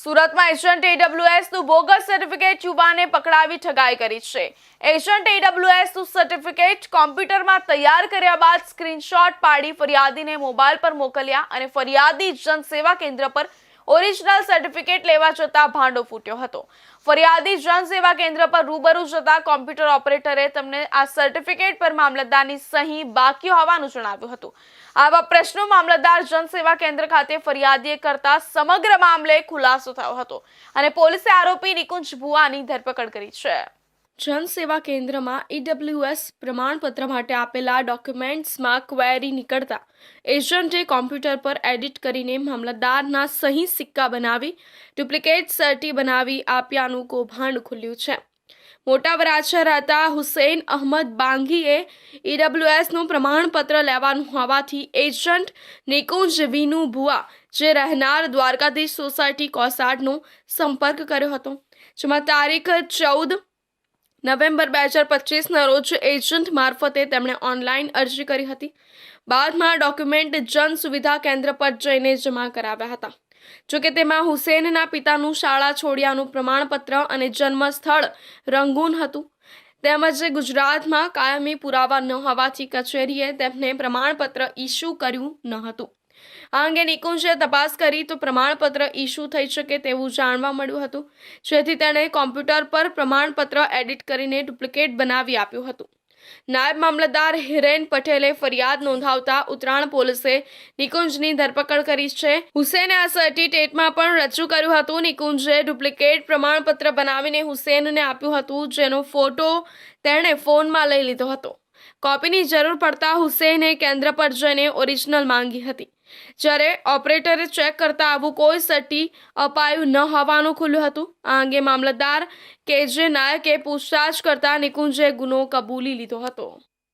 સુરતમાં ancient એડબ્લ્યુએસનું bogus certificate યુવાને પકડાવી ઠગાઈ કરી છે. એશિયન્ટ એડબ્લ્યુએસનું સર્ટિફિકેટ કોમ્પ્યુટરમાં તૈયાર કર્યા બાદ સ્ક્રીનશોટ પાડી ફરિયાદીને મોબાઈલ પર મોકલ્યા અને ફરિયાદી જનસેવા કેન્દ્ર પર ઓરિજિનલ સર્ટિફિકેટ લેવા જતા ભાંડો ફૂટ્યો હતો. ફરિયાદી જનસેવા કેન્દ્ર પર રૂબરૂ જતા કોમ્પ્યુટર ઓપરેટરે તમને આ સર્ટિફિકેટ પર મામલતદારની સહી બાકી હોવાનું જણાવ્યું હતું. આવા પ્રશ્નો મામલતદાર જનસેવા કેન્દ્ર ખાતે ફરિયાદીએ કરતા સમગ્ર મામલે ખુલાસો થયો હતો અને પોલીસે આરોપી નિકુંજ ભુવાની ધરપકડ કરી છે. જનસેવા કેન્દ્રમાં ઈડબ્લ્યુએસ પ્રમાણપત્ર માટે આપેલા ડોક્યુમેન્ટ્સમાં ક્વેરી નીકળતા. એજન્ટે કોમ્પ્યુટર પર એડિટ કરીને મામલતદારના સહી સિક્કા બનાવી, ડુપ્લિકેટ સર્ટી બનાવી આપ્યાનું કૌભાંડ ખુલ્યું છે. મોટા વરાછા રહેતા હુસૈન અહમદ બાંગીએ ઈડબ્લ્યુએસનું પ્રમાણપત્ર લેવાનું હોવાથી એજન્ટ નિકુંજ વિનુ ભુવા જે રહેનાર દ્વારકાધીશ સોસાયટી કોસાડનો સંપર્ક કર્યો હતો. જેમાં તારીખ ચૌદ નવેમ્બર બે હજાર પચીસના રોજ એજન્ટ મારફતે તેમણે ઓનલાઈન અરજી કરી હતી. બાદમાં ડોક્યુમેન્ટ જન સુવિધા કેન્દ્ર પર જઈને જમા કરાવ્યા હતા. જોકે તેમાં હુસેનના પિતાનું શાળા છોડ્યાનું પ્રમાણપત્ર અને જન્મ સ્થળ રંગૂન હતું. તેમજ ગુજરાતમાં કાયમી પુરાવા ન હોવાથી કચેરીએ તેમને પ્રમાણપત્ર ઇસ્યુ કર્યું ન હતું. આ અંગે નિકુંજે તપાસ કરી તો પ્રમાણપત્ર ઇસ્યુ થઈ શકે તેવું જાણવા મળ્યું હતું. જેથી તેણે કોમ્પ્યુટર પર પ્રમાણપત્ર એડિટ કરીને ડુપ્લિકેટ બનાવી આપ્યું હતું. નાયબ મામલતદાર હિરેન પટેલે ફરિયાદ નોંધાવતા ઉત્તરાયણ પોલીસે નિકુંજની ધરપકડ કરી છે. હુસેને આ સર્ટિટેટમાં પણ રજૂ કર્યું હતું, નિકુંજે ડુપ્લિકેટ પ્રમાણપત્ર બનાવીને હુસેનને આપ્યું હતું, જેનો ફોટો તેણે ફોનમાં લઈ લીધો હતો. કોપીની જરૂર પડતા હુસેને કેન્દ્ર પર જઈને ઓરિજિનલ માંગી હતી. જ્યારે ઓપરેટરે ચેક કરતા આવું કોઈ સટ્ટી અપાયું ન હોવાનું ખુલ્યું હતું. આ અંગે મામલતદાર કે જે નાયકે પૂછતાછ કરતા નિકુંજે ગુનો કબૂલી લીધો હતો.